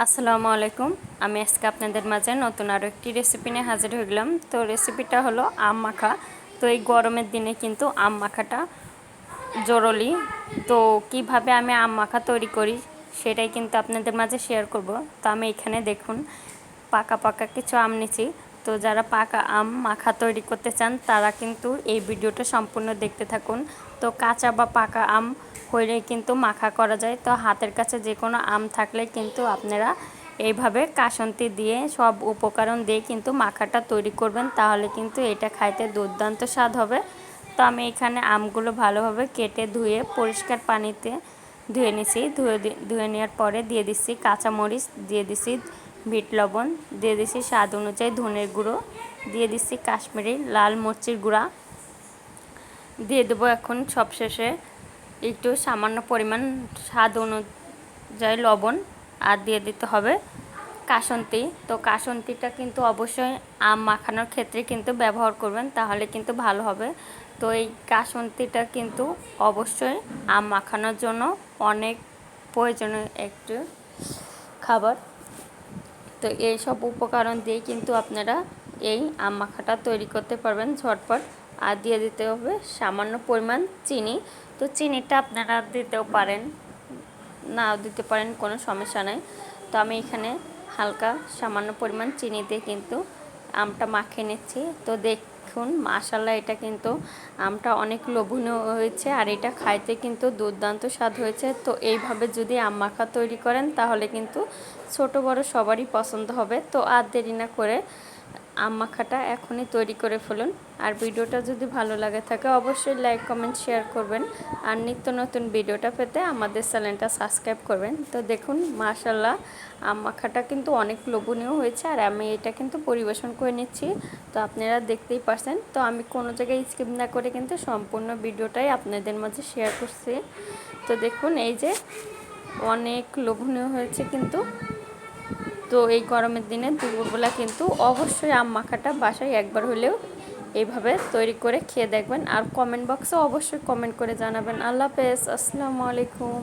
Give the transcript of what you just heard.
আসসালামু আলাইকুম। আমি আজকে আপনাদের মাঝে নতুন আরও একটি রেসিপি নিয়ে হাজির হয়ে গেলাম তো রেসিপিটা হলো আম মাখা। তো এই গরমের দিনে কিন্তু আম মাখাটা জরুরি। তো কীভাবে আমি আম মাখা তৈরি করি সেটাই কিন্তু আপনাদের মাঝে শেয়ার করব। তো আমি এখানে দেখুন, পাকা পাকা কিছু আম নিচ্ছি তো যারা পাকা আম, মাখা তৈরি করতে চান, তারা কিন্তু এই ভিডিওটা সম্পূর্ণ দেখতে থাকুন। তো কাঁচা বা পাকা আম হইলে কিন্তু মাখা করা যায়। তো হাতের কাছে যে কোনো আম থাকলে কিন্তু আপনারা এইভাবে কাসন্তি দিয়ে সব উপকরণ দিয়ে কিন্তু মাখাটা তৈরি করবেন। তাহলে কিন্তু এটা খাইতে দুর্দান্ত স্বাদ হবে। তো আমি এখানে আমগুলো ভালোভাবে কেটে ধুয়ে পরিষ্কার পানিতে ধুয়ে নিছি। ধুয়ে ধুয়ে নেওয়ার পরে দিয়ে দিচ্ছি কাঁচামরিচ, দিয়ে দিচ্ছি বিট লবণ দিয়ে দিচ্ছি স্বাদ অনুযায়ী ধনের গুঁড়ো, দিয়ে দিচ্ছি কাশ্মীরি লাল মরিচের গুঁড়া। দিয়ে দেবো এখন সবশেষে একটু সামান্য পরিমাণ স্বাদ অনুযায়ী লবণ আর দিয়ে দিতে হবে কাসন্তি। তো কাসন্তিটা কিন্তু অবশ্যই আম মাখানোর ক্ষেত্রে কিন্তু ব্যবহার করবেন, তাহলে কিন্তু ভালো হবে। তো এই কাসন্তিটা কিন্তু অবশ্যই আম মাখানোর জন্য অনেক প্রয়োজনীয় একটু খাবার। তো এই সব উপকরণ দিয়ে কিন্তু আপনারা এই আম মাখাটা তৈরি করতে পারবেন ঝটপট। আর দিয়ে দিতে হবে সামান্য পরিমাণ চিনি। তো চিনিটা আপনারা দিতেও পারেন, নাও দিতে পারেন, কোনো সমস্যা নাই। তো আমি এখানে হালকা সামান্য পরিমাণ চিনি দিয়ে কিন্তু আমটা মাখিয়ে নিচ্ছি। তো দেখুন মাশাল্লাহ এটা কিন্তু আমটা অনেক লোভনীয় হয়েছে আর এটা খাইতে কিন্তু দুর্দান্ত স্বাদ হয়েছে। তো এইভাবে যদি আম মাখা তৈরি করেন, তাহলে কিন্তু ছোট বড় সবারই পছন্দ হবে। তো আর দেরি না করে আম মাখাটা এখনই তৈরি করে ফেলুন। আর ভিডিওটা যদি ভালো লাগে থাকে, অবশ্যই লাইক কমেন্ট শেয়ার করবেন। আর নিত্য নতুন ভিডিওটা পেতে আমাদের চ্যানেলটা সাবস্ক্রাইব করবেন। তো দেখুন মাশাল্লাহ আম মাখাটা কিন্তু অনেক লোভনীয় হয়েছে। আর আমি এটা কিন্তু পরিবেশন করে নিচ্ছি। তো আপনারা দেখতেই পারছেন। তো আমি কোনো জায়গায় স্কিপ না করে কিন্তু সম্পূর্ণ ভিডিওটাই আপনাদের মাঝে শেয়ার করছি। তো দেখুন, এই যে অনেক লোভনীয় হয়েছে কিন্তু তো এই গরমের দিনে দুপুরবেলা কিন্তু অবশ্যই আম মাখাটা বাসায় একবার হলেও এইভাবে তৈরি করে খেয়ে দেখবেন। আর কমেন্ট বক্সে অবশ্যই কমেন্ট করে জানাবেন। আল্লাহ হাফেজ। আসসালামু আলাইকুম।